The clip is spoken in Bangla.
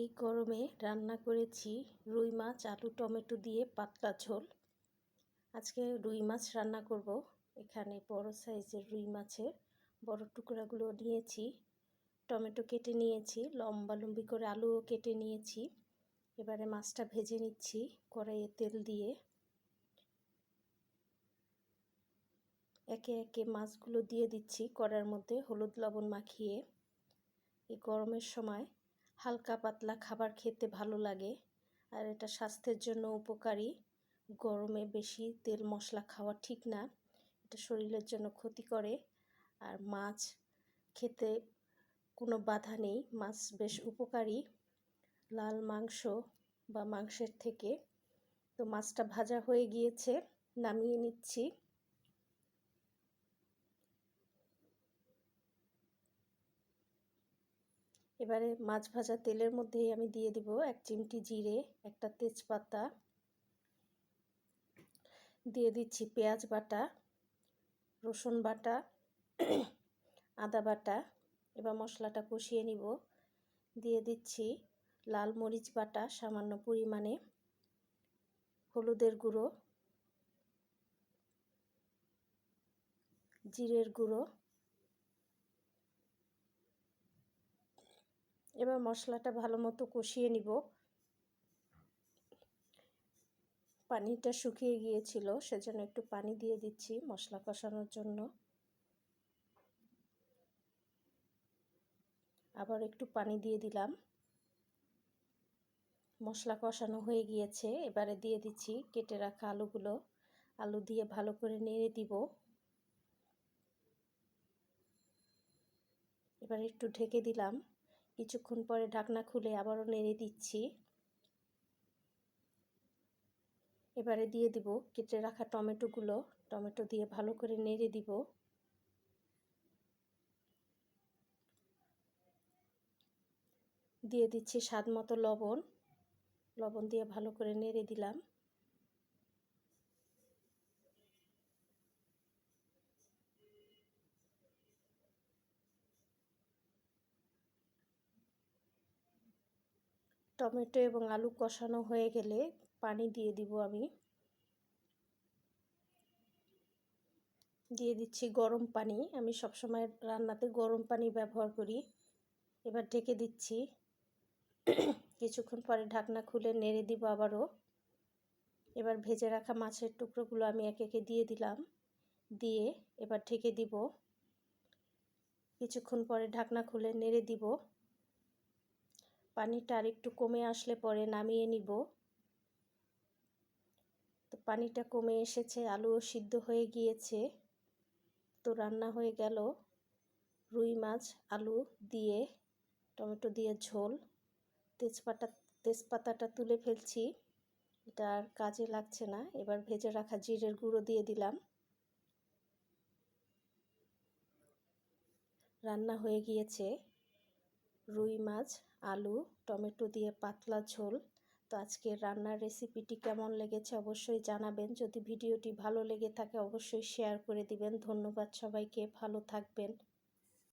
এই গরমে রান্না করেছি রুই মাছ, আলু, টমেটো দিয়ে পাতলা ঝোল। আজকে রুই মাছ রান্না করব। এখানে বড় সাইজের রুই মাছের বড় টুকরাগুলো নিয়েছি। টমেটো কেটে নিয়েছি, লম্বা লম্বি করে আলুও কেটে নিয়েছি। এবারে মাছটা ভেজে নিচ্ছি কড়াইয়ে তেল দিয়ে। একে একে মাছগুলো দিয়ে দিচ্ছি কড়ার মধ্যে হলুদ, লবণ মাখিয়ে। এই গরমের সময় হালকা পাতলা খাবার খেতে ভালো লাগে, আর এটা স্বাস্থ্যের জন্য উপকারী। গরমে বেশি তেল মশলা খাওয়া ঠিক না, এটা শরীরের জন্য ক্ষতি করে। আর মাছ খেতে কোনো বাধা নেই, মাছ বেশ উপকারী। লাল মাংস বা মাংসের থেকে। তো মাছটা ভাজা হয়ে গিয়েছে, নামিয়ে নিচ্ছি। এবারে মাছ ভাজা তেলের মধ্যেই আমি দিয়ে দিব এক চিমটি জিরে, একটা তেজপাতা। দিয়ে দিচ্ছি পেঁয়াজ বাটা, রসুন বাটা, আদা বাটা, এবার মশলাটা কষিয়ে নিব। দিয়ে দিচ্ছি লাল মরিচ বাটা সামান্য পরিমাণে, হলুদের গুঁড়ো, জিরের গুঁড়ো এবার মশলাটা ভালো মতো কষিয়ে নিব। পানিটা শুকিয়ে গিয়েছিল, সেজন্য একটু পানি দিয়ে দিচ্ছি মশলা কষানোর জন্য। আবার একটু পানি দিয়ে দিলাম। মশলা কষানো হয়ে গিয়েছে, এবারে দিয়ে দিচ্ছি কেটে রাখা আলুগুলো। আলু দিয়ে ভালো করে নেড়ে দিব। এবার একটু ঢেকে দিলাম। কিছুক্ষণ পরে ঢাকনা খুলে আবারও নেড়ে দিচ্ছি। এবারে দিয়ে দিব কেটে রাখা টমেটোগুলো। টমেটো দিয়ে ভালো করে নেড়ে দিব। দিয়ে দিচ্ছি স্বাদ মতো লবণ। লবণ দিয়ে ভালো করে নেড়ে দিলাম। টমেটো এবং আলু কষানো হয়ে গেলে পানি দিয়ে দিব আমি। দিয়ে দিচ্ছি গরম পানি। আমি সবসময় রান্নাতে গরম পানি ব্যবহার করি। এবার ঢেকে দিচ্ছি। কিছুক্ষণ পরে ঢাকনা খুলে নেড়ে দিব আবারও। এবার ভেজে রাখা মাছের টুকরোগুলো আমি একে একে দিয়ে দিলাম। দিয়ে এবার ঢেকে দিব। কিছুক্ষণ পরে ঢাকনা খুলে নেড়ে দিব। পানিটা আর একটু কমে আসলে পরে নামিয়ে নিব। তো পানিটা কমে এসেছে আলুও সিদ্ধ হয়ে গিয়েছে। তো রান্না হয়ে গেল। রুই মাছ, আলু দিয়ে, টমেটো দিয়ে ঝোল। তেজপাতা, তেজপাতাটা তুলে ফেলছি। এটা আর কাজে লাগছে না। এবার ভেজে রাখা জিরের গুঁড়ো দিয়ে দিলাম। রান্না হয়ে গিয়েছে। রুই মাছ, আলু, টমেটো দিয়ে পাতলা ঝোল। তো আজকে রান্নার রেসিপিটি কেমন লেগেছে অবশ্যই জানাবেন। যদি ভিডিওটি ভালো লেগে থাকে অবশ্যই শেয়ার করে দিবেন। ধন্যবাদ সবাইকে, ভালো থাকবেন।